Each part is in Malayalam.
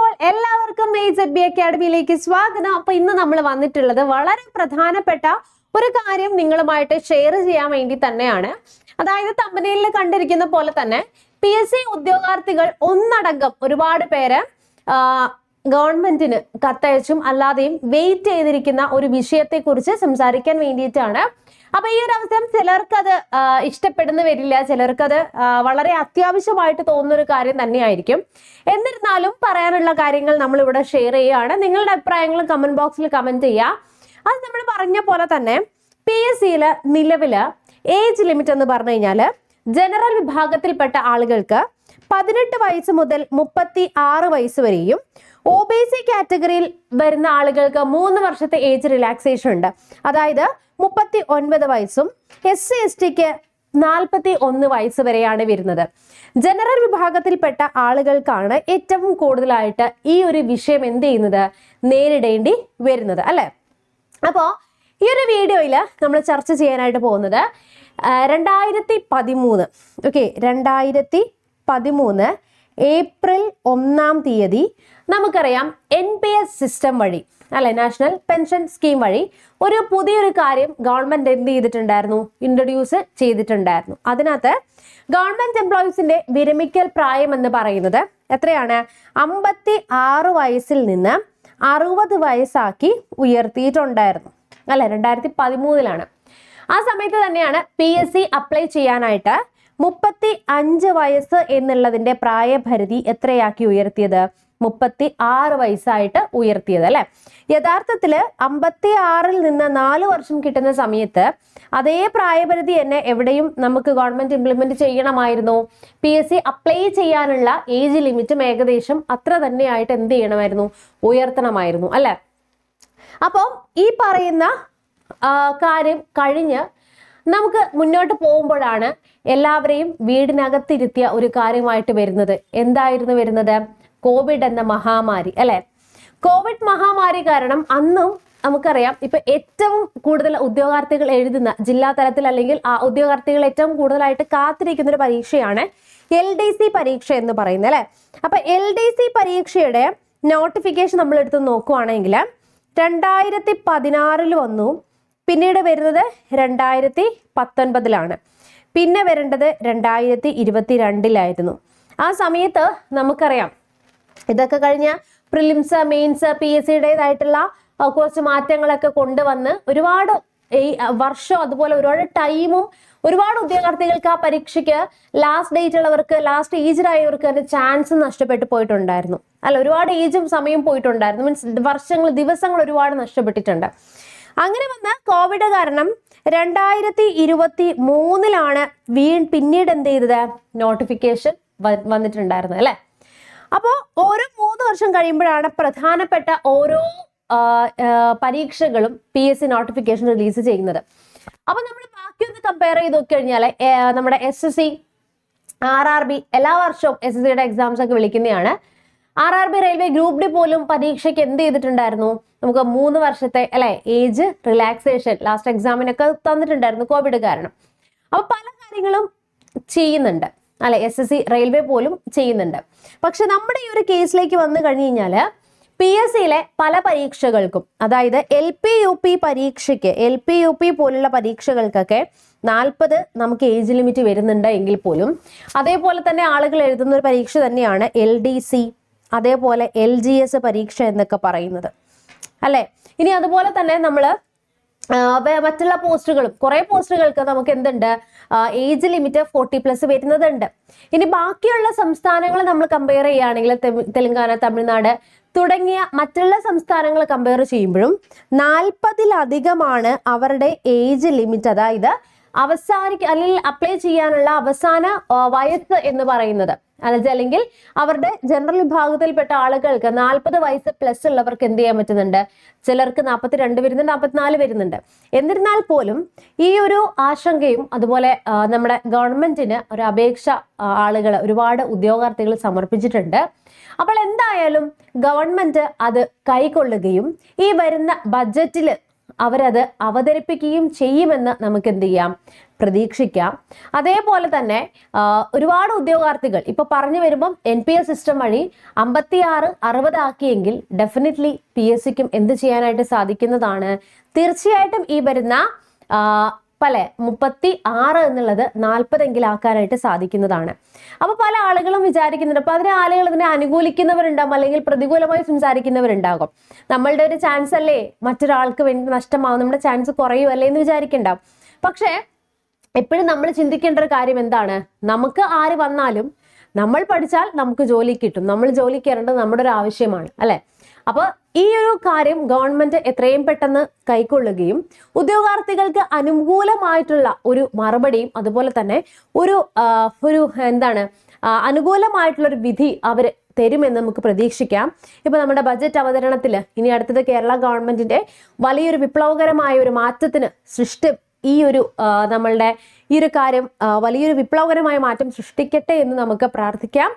ഓൾ എല്ലാവർക്കും എയ്സ് ബി അക്കാഡമിയിലേക്ക് സ്വാഗതം. അപ്പൊ ഇന്ന് നമ്മൾ വന്നിട്ടുള്ളത് വളരെ പ്രധാനപ്പെട്ട ഒരു കാര്യം നിങ്ങളുമായിട്ട് ഷെയർ ചെയ്യാൻ വേണ്ടി തന്നെയാണ്. അതായത് തമ്പനയിൽ കണ്ടിരിക്കുന്ന പോലെ തന്നെ പി എസ് സി ഉദ്യോഗാർത്ഥികൾ ഒന്നടങ്കം ഒരുപാട് പേര് ഗവൺമെന്റിന് കത്തയച്ചും അല്ലാതെയും വെയിറ്റ് ചെയ്തിരിക്കുന്ന ഒരു വിഷയത്തെ കുറിച്ച് സംസാരിക്കാൻ വേണ്ടിയിട്ടാണ്. അപ്പൊ ഈ ഒരു അവസരം ചിലർക്കത് ഇഷ്ടപ്പെടുന്നു വരില്ല. ചിലർക്കത് വളരെ അത്യാവശ്യമായിട്ട് തോന്നുന്ന ഒരു കാര്യം തന്നെയായിരിക്കും. എന്നിരുന്നാലും പറയാനുള്ള കാര്യങ്ങൾ നമ്മൾ ഇവിടെ ഷെയർ ചെയ്യുകയാണ്. നിങ്ങളുടെ അഭിപ്രായങ്ങളും കമന്റ് ബോക്സിൽ കമന്റ് ചെയ്യുക. അത് നമ്മൾ പറഞ്ഞ പോലെ തന്നെ പി എസ് സിയിൽ നിലവിൽ ഏജ് ലിമിറ്റ് എന്ന് പറഞ്ഞു കഴിഞ്ഞാൽ ജനറൽ വിഭാഗത്തിൽപ്പെട്ട ആളുകൾക്ക് പതിനെട്ട് വയസ്സ് മുതൽ മുപ്പത്തി ആറ് വയസ്സ് വരെയും ഒ ബി സി കാറ്റഗറിയിൽ വരുന്ന ആളുകൾക്ക് മൂന്ന് വർഷത്തെ ഏജ് റിലാക്സേഷൻ ഉണ്ട്. അതായത് മുപ്പത്തി ഒൻപത് വയസ്സും എസ് സി എസ് ടിക്ക് നാൽപ്പത്തി ഒന്ന് വയസ്സ് വരെയാണ് വരുന്നത്. ജനറൽ വിഭാഗത്തിൽപ്പെട്ട ആളുകൾക്കാണ് ഏറ്റവും കൂടുതലായിട്ട് ഈ ഒരു വിഷയം എന്ത് ചെയ്യുന്നത്? നേരിടേണ്ടി വരുന്നത് അല്ലെ? അപ്പോൾ ഈ ഒരു വീഡിയോയിൽ നമ്മൾ ചർച്ച ചെയ്യാനായിട്ട് പോകുന്നത് രണ്ടായിരത്തി പതിമൂന്ന്. ഓക്കെ രണ്ടായിരത്തി പതിമൂന്ന് ഏപ്രിൽ ഒന്നാം തീയതി നമുക്കറിയാം എൻ പി എസ് സിസ്റ്റം വഴി അല്ലെ നാഷണൽ പെൻഷൻ സ്കീം വഴി ഒരു പുതിയൊരു കാര്യം ഗവൺമെന്റ് എന്ത് ചെയ്തിട്ടുണ്ടായിരുന്നു? ഇൻട്രൊഡ്യൂസ് ചെയ്തിട്ടുണ്ടായിരുന്നു. അതിനകത്ത് ഗവൺമെന്റ് എംപ്ലോയീസിന്റെ വിരമിക്കൽ പ്രായം എന്ന് പറയുന്നത് എത്രയാണ്? അമ്പത്തി ആറ് വയസ്സിൽ നിന്ന് അറുപത് വയസ്സാക്കി ഉയർത്തിയിട്ടുണ്ടായിരുന്നു. അല്ലെ രണ്ടായിരത്തി പതിമൂന്നിലാണ് ആ സമയത്ത് തന്നെയാണ് പി എസ് സി അപ്ലൈ ചെയ്യാനായിട്ട് മുപ്പത്തി അഞ്ച് വയസ്സ് എന്നുള്ളതിന്റെ പ്രായപരിധി എത്രയാക്കി ഉയർത്തിയത്? മുപ്പത്തി ആറ് വയസ്സായിട്ട് ഉയർത്തിയത് അല്ലെ? യഥാർത്ഥത്തിൽ അമ്പത്തി ആറിൽ നിന്ന് നാല് വർഷം കിട്ടുന്ന സമയത്ത് അതേ പ്രായപരിധി തന്നെ എവിടെയും നമുക്ക് ഗവൺമെന്റ് ഇംപ്ലിമെന്റ് ചെയ്യണമായിരുന്നു. പി എസ് സി അപ്ലൈ ചെയ്യാനുള്ള ഏജ് ലിമിറ്റും ഏകദേശം അത്ര തന്നെയായിട്ട് എന്ത് ചെയ്യണമായിരുന്നു? ഉയർത്തണമായിരുന്നു അല്ലെ? അപ്പോൾ ഈ പറയുന്ന കാര്യം കഴിഞ്ഞ് നമുക്ക് മുന്നോട്ട് പോകുമ്പോഴാണ് എല്ലാവരെയും വീടിനകത്തിരുത്തിയ ഒരു കാര്യമായിട്ട് വരുന്നത്. എന്തായിരുന്നു വരുന്നത്? കോവിഡ് എന്ന മഹാമാരി അല്ലെ? കോവിഡ് മഹാമാരി കാരണം അന്നും നമുക്കറിയാം ഇപ്പൊ ഏറ്റവും കൂടുതൽ ഉദ്യോഗാർത്ഥികൾ എഴുതുന്ന ജില്ലാ തലത്തിൽ അല്ലെങ്കിൽ ആ ഉദ്യോഗാർത്ഥികൾ ഏറ്റവും കൂടുതലായിട്ട് കാത്തിരിക്കുന്ന ഒരു പരീക്ഷയാണ് എൽ ഡി സി പരീക്ഷ എന്ന് പറയുന്നത് അല്ലെ? അപ്പൊ എൽ ഡി സി പരീക്ഷയുടെ നോട്ടിഫിക്കേഷൻ നമ്മൾ എടുത്ത് നോക്കുവാണെങ്കിൽ രണ്ടായിരത്തി പതിനാറിൽ വന്നു. പിന്നീട് വരുന്നത് രണ്ടായിരത്തി പത്തൊൻപതിലാണ് പിന്നെ വരേണ്ടത് രണ്ടായിരത്തി ഇരുപത്തി രണ്ടിലായിരുന്നു ആ സമയത്ത് നമുക്കറിയാം ഇതൊക്കെ കഴിഞ്ഞ പ്രിലിംസ് മെയിൻസ് പി എസ് സിയുടേതായിട്ടുള്ള കുറച്ച് മാറ്റങ്ങളൊക്കെ കൊണ്ടുവന്ന് ഒരുപാട് ഈ വർഷം അതുപോലെ ഒരുപാട് ടൈമും ഒരുപാട് ഉദ്യോഗാർത്ഥികൾക്ക് ആ പരീക്ഷയ്ക്ക് ലാസ്റ്റ് ഡേറ്റ് ഉള്ളവർക്ക് ലാസ്റ്റ് ഏജ്ഡ് ആയവർക്ക് അതിന്റെ ചാൻസ് നഷ്ടപ്പെട്ടു പോയിട്ടുണ്ടായിരുന്നു. അല്ല ഒരുപാട് ഏജും സമയം പോയിട്ടുണ്ടായിരുന്നു. മീൻസ് വർഷങ്ങൾ ദിവസങ്ങൾ ഒരുപാട് നഷ്ടപ്പെട്ടിട്ടുണ്ട്. അങ്ങനെ വന്ന കോവിഡ് കാരണം രണ്ടായിരത്തി ഇരുപത്തി മൂന്നിലാണ് വീ പിന്നീട് എന്ത് ചെയ്തത്? നോട്ടിഫിക്കേഷൻ വന്നിട്ടുണ്ടായിരുന്നത് അല്ലെ? അപ്പോൾ ഓരോ മൂന്ന് വർഷം കഴിയുമ്പോഴാണ് പ്രധാനപ്പെട്ട ഓരോ പരീക്ഷകളും P S C notification release ചെയ്യുന്നത്. അപ്പൊ നമ്മൾ ബാക്കിയൊന്ന് കമ്പയർ ചെയ്ത് നോക്കി കഴിഞ്ഞാൽ നമ്മുടെ S S C R R B എല്ലാ വർഷവും എസ് എസ് സിയുടെ എക്സാംസ് ഒക്കെ വിളിക്കുന്നതാണ്. R R B railway group D പോലും പരീക്ഷയ്ക്ക് എന്ത് ചെയ്തിട്ടുണ്ടായിരുന്നു? നമുക്ക് മൂന്ന് വർഷത്തെ അല്ലെ ഏജ് റിലാക്സേഷൻ ലാസ്റ്റ് എക്സാമിനൊക്കെ തന്നിട്ടുണ്ടായിരുന്നു കോവിഡ് കാരണം. അപ്പൊ പല കാര്യങ്ങളും ചെയ്യുന്നുണ്ട്. അല്ലെ എസ് എസ് സി റെയിൽവേ പോലും ചെയ്യുന്നുണ്ട്. പക്ഷെ നമ്മുടെ ഈ ഒരു കേസിലേക്ക് വന്നു കഴിഞ്ഞു കഴിഞ്ഞാൽ പി എസ് സിയിലെ പല പരീക്ഷകൾക്കും അതായത് എൽ പി യു പി പരീക്ഷയ്ക്ക് എൽ പി യു പി പോലുള്ള പരീക്ഷകൾക്കൊക്കെ നാൽപ്പത് നമുക്ക് ഏജ് ലിമിറ്റ് വരുന്നുണ്ട് എങ്കിൽ പോലും അതേപോലെ തന്നെ ആളുകൾ എഴുതുന്ന ഒരു പരീക്ഷ തന്നെയാണ് എൽ ഡി സി അതേപോലെ എൽ ജി എസ് പരീക്ഷ എന്നൊക്കെ പറയുന്നത്. അല്ലെ? ഇനി അതുപോലെ തന്നെ നമ്മൾ മറ്റുള്ള പോസ്റ്റുകളും കുറെ പോസ്റ്റുകൾക്ക് നമുക്ക് എന്തുണ്ട് ഏജ് ലിമിറ്റ് ഫോർട്ടി പ്ലസ് വരുന്നതുണ്ട്. ഇനി ബാക്കിയുള്ള സംസ്ഥാനങ്ങൾ നമ്മൾ കമ്പയർ ചെയ്യുകയാണെങ്കിൽ തെലുങ്കാന തമിഴ്നാട് തുടങ്ങിയ മറ്റുള്ള സംസ്ഥാനങ്ങൾ കമ്പയർ ചെയ്യുമ്പോഴും നാൽപ്പതിലധികമാണ് അവരുടെ ഏജ് ലിമിറ്റ്. അതായത് അവസാനിക്ക അല്ലെങ്കിൽ അപ്ലൈ ചെയ്യാനുള്ള അവസാന വയസ്സ് എന്ന് പറയുന്നത്. അല്ലെങ്കിൽ അവരുടെ ജനറൽ വിഭാഗത്തിൽപ്പെട്ട ആളുകൾക്ക് നാൽപ്പത് വയസ്സ് പ്ലസ് ഉള്ളവർക്ക് എന്ത് ചെയ്യാൻ പറ്റുന്നുണ്ട്? ചിലർക്ക് നാൽപ്പത്തി രണ്ട് വരുന്നുണ്ട് നാൽപ്പത്തിനാല് വരുന്നുണ്ട്. എന്നിരുന്നാൽ പോലും ഈ ഒരു ആശങ്കയും അതുപോലെ നമ്മുടെ ഗവൺമെന്റിന് ഒരു അപേക്ഷ ആളുകൾ ഒരുപാട് ഉദ്യോഗാർത്ഥികൾ സമർപ്പിച്ചിട്ടുണ്ട്. അപ്പോൾ എന്തായാലും ഗവൺമെന്റ് അത് കൈക്കൊള്ളുകയും ഈ വരുന്ന ബഡ്ജറ്റിൽ അവരത് അവതരിപ്പിക്കുകയും ചെയ്യുമെന്ന് നമുക്ക് എന്ത് ചെയ്യാം പ്രതീക്ഷിക്കാം. അതേപോലെ തന്നെ ഒരുപാട് ഉദ്യോഗാർത്ഥികൾ ഇപ്പൊ പറഞ്ഞു വരുമ്പം എൻ പി എസ് സിസ്റ്റം വഴി അമ്പത്തിയാറ് അറുപതാക്കിയെങ്കിൽ ഡെഫിനറ്റ്ലി പി എസ് സിക്കും എന്ത് ചെയ്യാനായിട്ട് സാധിക്കുന്നതാണ്? തീർച്ചയായിട്ടും ഈ വരുന്ന പല മുപ്പത്തി ആറ് എന്നുള്ളത് നാൽപ്പതെങ്കിലാക്കാനായിട്ട് സാധിക്കുന്നതാണ്. അപ്പോൾ പല ആളുകളും വിചാരിക്കുന്നുണ്ട്. അപ്പൊ അതിന് ആളുകൾ ഇതിനെ അനുകൂലിക്കുന്നവരുണ്ടാകും അല്ലെങ്കിൽ പ്രതികൂലമായി സംസാരിക്കുന്നവരുണ്ടാകും. നമ്മളുടെ ഒരു ചാൻസ് അല്ലേ? മറ്റൊരാൾക്ക് വേണ്ടി നഷ്ടമാവും. നമ്മുടെ ചാൻസ് കുറയുമല്ലേ എന്ന് വിചാരിക്കണ്ടാവും പക്ഷേ എപ്പോഴും നമ്മൾ ചിന്തിക്കേണ്ട ഒരു കാര്യം എന്താണ്? നമുക്ക് ആര് വന്നാലും നമ്മൾ പഠിച്ചാൽ നമുക്ക് ജോലി കിട്ടും. നമ്മൾ ജോലി കയറേണ്ടത് നമ്മുടെ ഒരു ആവശ്യമാണ് അല്ലെ? അപ്പൊ ഈ ഒരു കാര്യം ഗവൺമെന്റ് എത്രയും പെട്ടെന്ന് കൈക്കൊള്ളുകയും ഉദ്യോഗാർത്ഥികൾക്ക് അനുകൂലമായിട്ടുള്ള ഒരു മറുപടിയും അതുപോലെ തന്നെ ഒരു ഒരു എന്താണ് അനുകൂലമായിട്ടുള്ള ഒരു വിധി അവർ തരുമെന്ന് നമുക്ക് പ്രതീക്ഷിക്കാം. ഇപ്പൊ നമ്മുടെ ബജറ്റ് അവതരണത്തിൽ ഇനി അടുത്തത് കേരള ഗവൺമെന്റിന്റെ വലിയൊരു വിപ്ലവകരമായ ഒരു മാറ്റത്തിന് സൃഷ്ടി ഈ ഒരു നമ്മളുടെ ഈ ഒരു കാര്യം വലിയൊരു വിപ്ലവകരമായ മാറ്റം സൃഷ്ടിക്കട്ടെ എന്ന് നമുക്ക് പ്രാർത്ഥിക്കാം.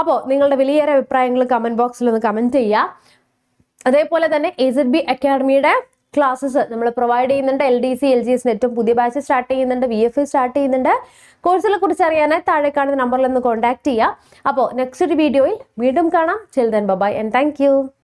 അപ്പോൾ നിങ്ങളുടെ വലിയേറെ അഭിപ്രായങ്ങൾ കമന്റ് ബോക്സിൽ ഒന്ന് കമന്റ് ചെയ്യുക. അതേപോലെ തന്നെ എ സെഡ് ബി അക്കാഡമിയുടെ ക്ലാസ്സസ് നമ്മൾ പ്രൊവൈഡ് ചെയ്യുന്നുണ്ട്. L D C L G S നെറ്റും പുതിയ ബാച്ച് സ്റ്റാർട്ട് ചെയ്യുന്നുണ്ട്. വി എഫ് സ്റ്റാർട്ട് ചെയ്യുന്നുണ്ട്. കോഴ്സുകളെ കുറിച്ച് അറിയാനായി താഴെ കാണുന്ന നമ്പറിൽ ഒന്ന് കോൺടാക്ട് ചെയ്യുക. അപ്പോൾ നെക്സ്റ്റ് ഒരു വീഡിയോയിൽ വീണ്ടും കാണാം. Children bye-bye and thank